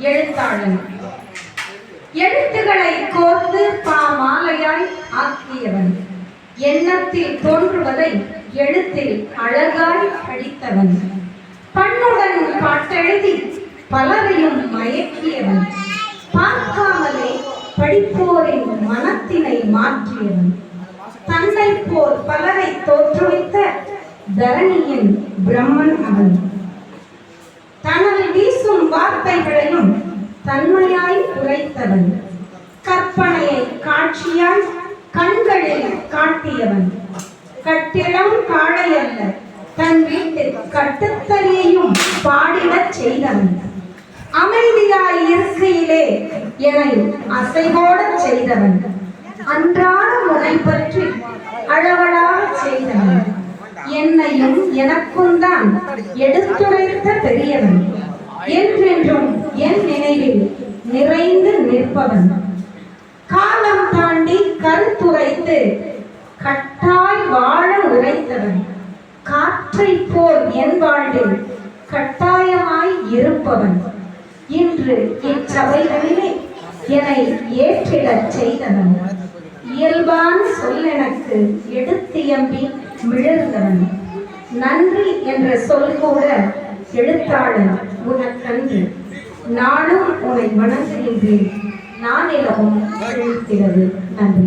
எழுத்தாளன். எழுத்துக்களை கோர்த்து பாமாலையாய் ஆக்கியவன். எண்ணத்தில் தோன்றுவதை எழுத்தில் அழகாய் படித்தவன். பண்ணுடன் பாட்டெழுதி பலரையும் மயக்கியவன். பார்க்காமலே படிப்போரின் மனத்தினை மாற்றியவன். தன்னை போல் பலரை தோற்றுவித்த தரணியின் பிரம்மன் அவன். தன்மையாய் உரைத்தவன். கற்பனையை காட்சியாய் கண்களில் காட்டியவன். கட்டிடம் காடையல்ல தன் வீட்டு கட்டுத்தறியையும் பாடிடச் செய்தவன். அமைதியாய் இருக்கையிலே என்னை அசைவோடச் செய்தவன். அன்றாட முனை பற்றி அளவலாக செய்தவன். என்னையும் எனக்கும் தான் எடுத்துரைத்த பெரியவன். என்றென்றும் என் நினைவில் காலம் தாண்டி கருத்துரைத்து கட்டாய் வாழ உரைத்தவன். காற்றை போல் என் வாழ்வில் கட்டாயமாய் இருப்பவன். இன்று இச்சபைகளிலே என்னை ஏற்றிடச் செய்தவன். இயல்பான சொல் எனக்கு எடுத்து எம்பி மிளர்ந்தவன். நன்றி என்ற சொல் கூட எழுத்தாளன் உனக்கன்று நானும் உன்னை வணங்குகின்றேன் நான் எனவும் நன்றி.